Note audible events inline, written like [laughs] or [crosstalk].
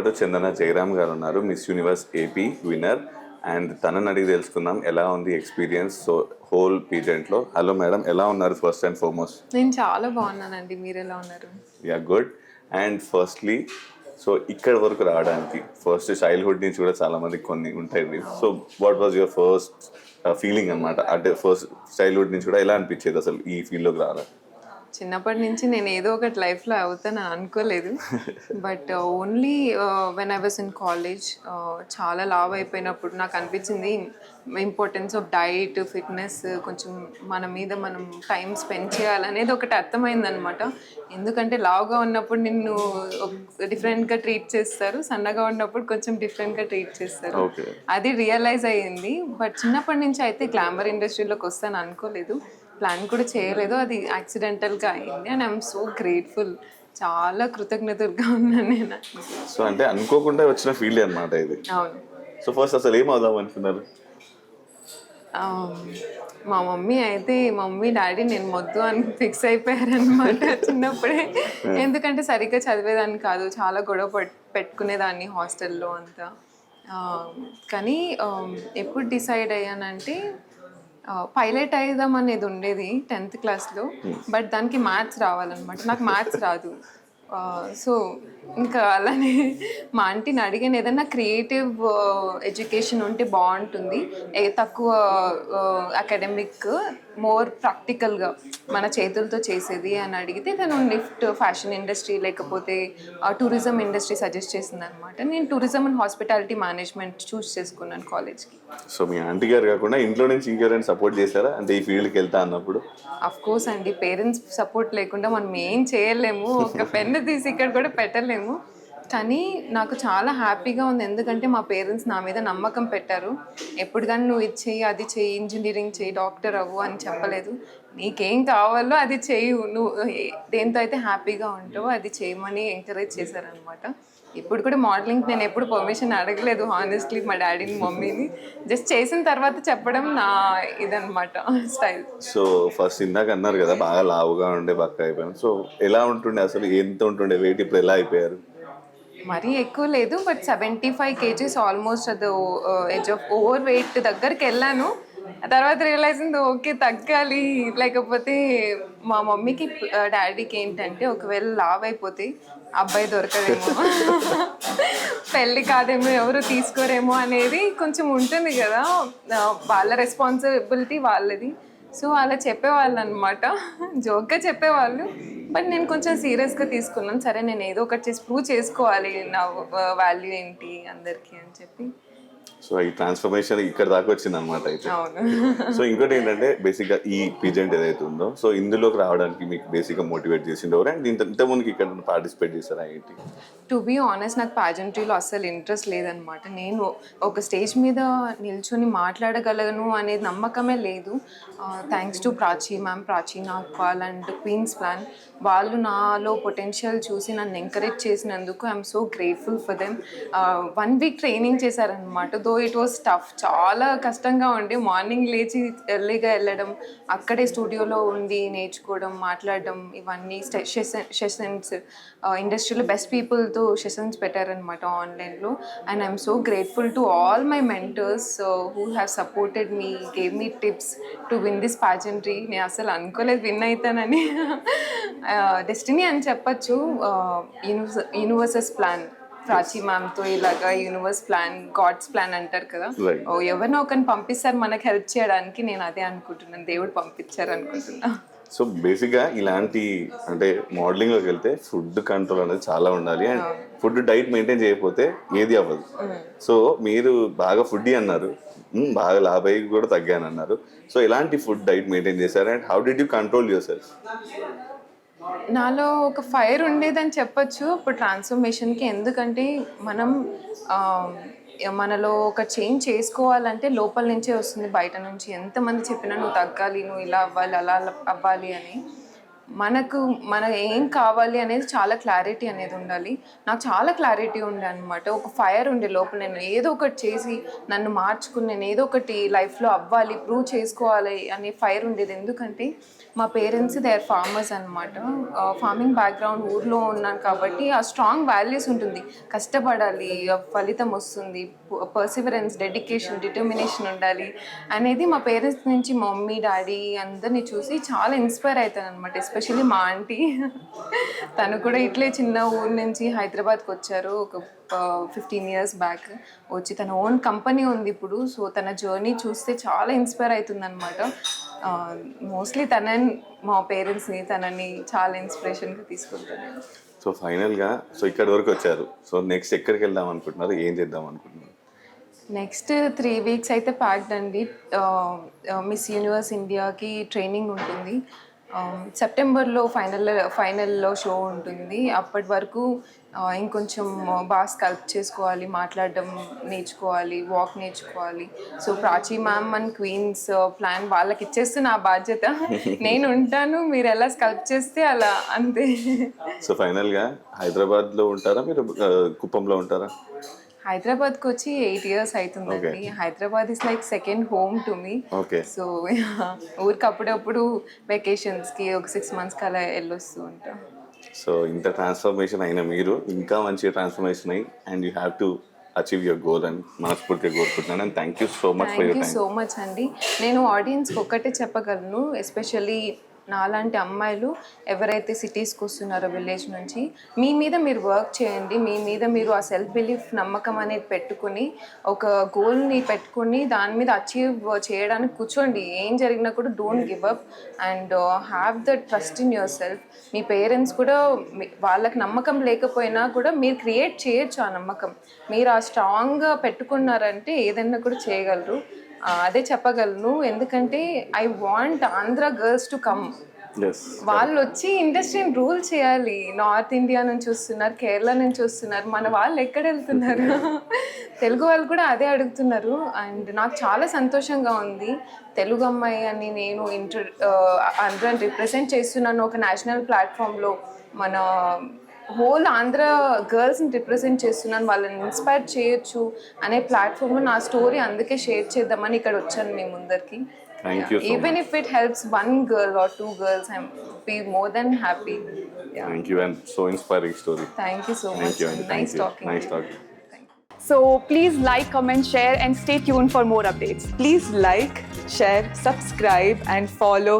పాటు చందన జయరామ్ గారు ఉన్నారు miss universe AP winner and తనని అడిగి తెలుసుకుందాం ఎలా ఉంది ఎక్స్పీరియన్స్ సో హోల్ పీజెంట్లో హలో మేడం ఎలా ఉన్నారు ఫస్ట్ అండ్ ఫార్మోస్ట్ నేను చాలా బాగున్నానండి మీరు ఎలా ఉన్నారు? Ya good and firstly so ఇక్కడ వరకు రావడానికి ఫస్ట్ చైల్డ్హుడ్ నుంచి కూడా చాలా మందికి కొన్ని ఉంటాయి. So what was your first feeling అనమాట అంటే ఫస్ట్ చైల్డ్హుడ్ నుంచి కూడా ఎలా అనిపించేది అసలు ఈ ఫీల్డ్లోకి రావాలి చిన్నప్పటి నుంచి నేను ఏదో ఒకటి లైఫ్లో అవుతానని అనుకోలేదు. But only when I was in college చాలా లావ్ అయిపోయినప్పుడు నాకు అనిపించింది ఇంపార్టెన్స్ ఆఫ్ డైట్ ఫిట్నెస్ కొంచెం మన మీద మనం టైం స్పెండ్ చేయాలనేది ఒకటి అర్థమైందనమాట. ఎందుకంటే లావుగా ఉన్నప్పుడు నిన్ను డిఫరెంట్గా ట్రీట్ చేస్తారు సన్నగా ఉన్నప్పుడు కొంచెం డిఫరెంట్గా ట్రీట్ చేస్తారు. అది రియలైజ్ అయ్యింది. బట్ చిన్నప్పటి నుంచి అయితే గ్లామర్ ఇండస్ట్రీలోకి వస్తాను అనుకోలేదు. ప్లాన్ కూడా చేయలేదు. అది యాక్సిడెంటల్గా అయింది. And I'm so grateful. చాలా కృతజ్ఞతగా ఉన్నాను నేను. సో అంటే అనుకోకుండా వచ్చిన ఫీల్డ్ అనమాట ఇది. అవును. సో ఫస్ట్ అసలు ఏం అవుదాం అనుకున్నారు? మా మమ్మీ అయితే మమ్మీ డాడీ నేను మొద్దు అని ఫిక్స్ అయిపోయారనమాట చిన్నప్పుడే. ఎందుకంటే సరిగ్గా చదివేదాన్ని కాదు. చాలా గొడవ పట్- పెట్టుకునేదాన్ని హాస్టల్లో అంతా. కానీ ఎప్పుడు డిసైడ్ అయ్యానంటే పైలట్ అయిదాం అనేది ఉండేది టెన్త్ క్లాస్లో బట్ దానికి మ్యాథ్స్ రావాలన్నమాట. నాకు మ్యాథ్స్ రాదు. సో ఇంకా అలానే [laughs] మా ఆంటీని అడిగాను ఏదైనా క్రియేటివ్ ఎడ్యుకేషన్ ఉంటే బాగుంటుంది. ఏ తక్కువ అకాడమిక్ మోర్ ప్రాక్టికల్గా మన చేతులతో చేసేది అని అడిగితే తను లిఫ్ట్ ఫ్యాషన్ ఇండస్ట్రీ లేకపోతే టూరిజం ఇండస్ట్రీ సజెస్ట్ చేసింది అనమాట నేను tourism and hospitality management choose చేసుకున్నాను కాలేజ్కి సో మీ ఆంటీ గారు కాకుండా ఇంట్లో నుంచి ఇంకెవరైనా సపోర్ట్ చేశారా? అంటే ఈ ఫీల్డ్కి వెళ్తా అన్నప్పుడు? అఫ్ కోర్స్ అండి పేరెంట్స్ సపోర్ట్ లేకుండా మనం ఏం చేయలేము. ఒక పెన్ను తీసి ఇక్కడ కూడా పెట్టలేము. కానీ నాకు చాలా హ్యాపీగా ఉంది. ఎందుకంటే మా పేరెంట్స్ నా మీద నమ్మకం పెట్టారు. ఎప్పుడు కానీ నువ్వు ఇది చెయ్యి అది చెయ్యి ఇంజనీరింగ్ చెయ్యి డాక్టర్ అవ్వు అని చెప్పలేదు. నీకేం కావాలో అది చెయ్యి. నువ్వు దేంతో అయితే హ్యాపీగా ఉంటావో అది చేయమని ఎంకరేజ్ చేశారనమాట ఇప్పుడు కూడా మోడలింగ్ నేను ఎప్పుడు పర్మిషన్ అడగలేదు హానెస్ట్లీ మా డాడీని మమ్మీని. జస్ట్ చేసిన తర్వాత చెప్పడం నా ఇదనమాట స్టైల్ సో ఫస్ట్ ఇందాక అన్నారు కదా బాగా లావుగా ఉండే బక్క అయిపోయాను. సో ఎలా ఉంటుండే అసలు ఎంత ఉంటుండే వెయిట్ ఇప్పుడు ఎలా అయిపోయారు? మరీ ఎక్కువ లేదు but seventy five kgs almost అది ఏజ్ ఆఫ్ ఓవర్ వెయిట్ దగ్గరికి వెళ్ళాను. ఆ తర్వాత రియలైజ్ అయింది ఓకే తగ్గాలి. లేకపోతే మా మమ్మీకి డాడీకి ఏంటంటే ఒకవేళ లావ్ అయిపోతే అబ్బాయి దొరకదేమో. పెళ్ళి కాదేమో ఎవరు తీసుకోరేమో అనేది కొంచెం ఉంటుంది కదా. వాళ్ళ రెస్పాన్సిబిలిటీ వాళ్ళది. సో అలా చెప్పేవాళ్ళు అనమాట జోక్గా చెప్పేవాళ్ళు. బట్ నేను కొంచెం సీరియస్గా తీసుకున్నాను. సరే నేను ఏదో ఒకటి చేసి ప్రూవ్ చేసుకోవాలి నా వాల్యూ ఏంటి అందరికీ అని చెప్పి. సో ఈ ట్రాన్స్ఫర్మేషన్ ఇక్కడ దాకా వచ్చింది అనమాట అయితే. అవును. సో ఇంకోటి ఏంటంటే బేసిక్గా ఈ పీజెంట్ ఏదైతే ఉందో సో ఇందులోకి రావడానికి మీకు బేసిక్గా మోటివేట్ చేసింది ఎవరు అండ్ ఇంత ఇంతకుముందుకి ఇక్కడ పార్టిసిపేట్ చేశారా ఏంటి? టు బీ ఆనెస్ట్ నాకు పాజెంట్రీలో అస్సలు ఇంట్రెస్ట్ లేదనమాట నేను ఒక స్టేజ్ మీద నిల్చొని మాట్లాడగలను అనేది నమ్మకమే లేదు. Thanks to Prachi ma'am Prachi Nagpal and queens plan వాళ్ళు నాలో పొటెన్షియల్ చూసి నన్ను ఎంకరేజ్ చేసినందుకు I'm so grateful for them one week training చేశారనమాట దో ఇట్ వాస్ టఫ్ చాలా కష్టంగా ఉండి మార్నింగ్ లేచి ఎర్లీగా వెళ్ళడం అక్కడే స్టూడియోలో ఉండి నేర్చుకోవడం మాట్లాడడం ఇవన్నీ సెషన్స్ ఇండస్ట్రీలో బెస్ట్ పీపుల్తో సెషన్స్ పెట్టారనమాట ఆన్లైన్లో and I'm so grateful to all my mentors who have supported me gave me tips to win this pageantry నేను అసలు అనుకోలేదు విన్ అవుతానని. [laughs] Uh, డెస్టినీ అని చెప్పచ్చు యూనివర్స్ యూనివర్సెస్ ప్లాన్ ప్రాచీ మ్యామ్తో ఇలాగా యూనివర్స్ ప్లాన్ గాడ్స్ ప్లాన్ అంటారు కదా. ఓ ఎవరినో ఒకరిని పంపిస్తారు మనకు హెల్ప్ చేయడానికి నేను అదే అనుకుంటున్నాను. దేవుడు పంపించారు అనుకుంటున్నా. సో బేసిక్గా ఇలాంటి అంటే మోడలింగ్లోకి వెళ్తే ఫుడ్ కంట్రోల్ అనేది చాలా ఉండాలి. అండ్ ఫుడ్ డైట్ మెయింటైన్ చేయకపోతే ఏది అవ్వదు. సో మీరు బాగా ఫుడ్ అన్నారు. బాగా లాభై కూడా తగ్గాను అన్నారు సో ఎలాంటి ఫుడ్ డైట్ మెయింటైన్ చేశారు? And how did you control yourself నాలో ఒక ఫైర్ ఉండేదని చెప్పొచ్చు. ఇప్పుడు ట్రాన్స్ఫర్మేషన్కి ఎందుకంటే మనం మనలో ఒక చేంజ్ చేసుకోవాలంటే లోపల నుంచే వస్తుంది. బయట నుంచి ఎంతమంది చెప్పినా నువ్వు తగ్గాలి నువ్వు ఇలా అవ్వాలి అలా అవ్వాలి అని. మనకు మన ఏం కావాలి అనేది చాలా క్లారిటీ అనేది ఉండాలి. నాకు చాలా క్లారిటీ ఉండే అనమాట ఒక ఫైర్ ఉండే లోపల నేను ఏదో ఒకటి చేసి నన్ను మార్చుకుని నేను ఏదో ఒకటి లైఫ్లో అవ్వాలి ప్రూవ్ చేసుకోవాలి అనే ఫైర్ ఉండేది. ఎందుకంటే మా పేరెంట్స్ దే ఆర్ ఫార్మర్స్ అనమాట ఫార్మింగ్ బ్యాక్గ్రౌండ్ ఊర్లో ఉన్నాను కాబట్టి ఆ స్ట్రాంగ్ వాల్యూస్ ఉంటుంది. కష్టపడాలి ఆ ఫలితం వస్తుంది పర్సివరెన్స్ డెడికేషన్ డిటర్మినేషన్ ఉండాలి అనేది మా పేరెంట్స్ నుంచి మమ్మీ డాడీ అందరినీ చూసి చాలా ఇన్స్పైర్ అవుతాను అనమాట ఎస్పెషల్లీ మా ఆంటీ. తను కూడా ఇట్లే చిన్న ఊరు నుంచి హైదరాబాద్కి వచ్చారు. ఒక ఫిఫ్టీన్ ఇయర్స్ బ్యాక్ వచ్చి తన ఓన్ కంపెనీ ఉంది ఇప్పుడు. సో తన జర్నీ చూస్తే చాలా ఇన్స్పైర్ అవుతుంది అనమాట మోస్ట్లీ తన మా పేరెంట్స్ని తనని చాలా ఇన్స్పిరేషన్గా తీసుకుంటాను సో ఫైనల్గా సో ఇక్కడి వరకు వచ్చారు. సో నెక్స్ట్ ఎక్కడికి వెళ్దాం అనుకుంటున్నారు? ఏం చేద్దాం అనుకుంటున్నారు? నెక్స్ట్ త్రీ వీక్స్ అయితే ప్యాక్డ్ అండి. మిస్ యూనివర్స్ ఇండియాకి ట్రైనింగ్ ఉంటుంది. సెప్టెంబర్లో ఫైనల్ ఫైనల్లో షో ఉంటుంది. అప్పటి వరకు ఆ, ఇంకొంచెం బాగా స్కల్ప్ చేసుకోవాలి మాట్లాడడం నేర్చుకోవాలి వాక్ నేర్చుకోవాలి. So Prachi ma'am and queens plan వాళ్ళకి ఇచ్చేస్తే నా బాధ్యత. [laughs] నేను ఉంటాను మీరు ఎలా స్కల్ప్ చేస్తే అలా అంతే. సో ఫైనల్గా హైదరాబాద్లో ఉంటారా మీరు? ఆ, కుప్పంలో ఉంటారా? హైదరాబాద్కి వచ్చి ఎయిట్ ఇయర్స్ అవుతుందండి Hyderabad is like second home to me. So ఊరికి అప్పుడప్పుడు వెకేషన్స్కి ఒక సిక్స్ మంత్స్కి అలా వెళ్ళొస్తూ ఉంటాం. సో ఇంత ట్రాన్స్ఫర్మేషన్ అయిన మీరు ఇంకా మంచి ట్రాన్స్ఫర్మేషన్ అయ్యి and you have to achieve your goal అని మనస్ఫూర్తిగా కోరుకుంటున్నాను and thank you so much for thank you so much అండి. నేను ఆడియన్స్కి ఒక్కటే చెప్పగలను ఎస్పెషల్లీ నాలాంటి అమ్మాయిలు ఎవరైతే సిటీస్కి వస్తున్నారో విలేజ్ నుంచి మీ మీద మీరు వర్క్ చేయండి మీ మీద మీరు ఆ సెల్ఫ్ బిలీఫ్ నమ్మకం అనేది పెట్టుకుని ఒక గోల్ని పెట్టుకుని దాని మీద అచీవ్ చేయడానికి కూర్చోండి. ఏం జరిగినా కూడా don't give up and have the trust in yourself me parents కూడా వాళ్ళకి నమ్మకం లేకపోయినా కూడా మీరు క్రియేట్ చేయొచ్చు ఆ నమ్మకం. మీరు ఆ స్ట్రాంగ్గా పెట్టుకున్నారంటే ఏదైనా కూడా చేయగలరు. అదే చెప్పగలను. ఎందుకంటే I want Andhra girls to come వాళ్ళు వచ్చి ఇండస్ట్రీని రూల్ చేయాలి. నార్త్ ఇండియా నుంచి వస్తున్నారు కేరళ నుంచి వస్తున్నారు. మన వాళ్ళు ఎక్కడ వెళ్తున్నారు [laughs] తెలుగు వాళ్ళు కూడా అదే అడుగుతున్నారు. అండ్ నాకు చాలా సంతోషంగా ఉంది. తెలుగు అమ్మాయి అని నేను ఇంటర్ అందరం రిప్రజెంట్ చేస్తున్నాను ఒక నేషనల్ ప్లాట్ఫామ్లో మన హోల్ ఆంధ్ర గర్ల్స్ని రిప్రజెంట్ చేస్తున్నాను. వాళ్ళని ఇన్స్పైర్ చేయొచ్చు అనే ప్లాట్ఫామ్ నా స్టోరీ అందుకే షేర్ చేద్దామని ఇక్కడ వచ్చాను మేము ముందరికి. Even if it helps one girl or two girls I'm be more than happy thank you and so so much nice talking nice talking So please like, comment, share and stay tuned for more updates. Please like, share, subscribe and follow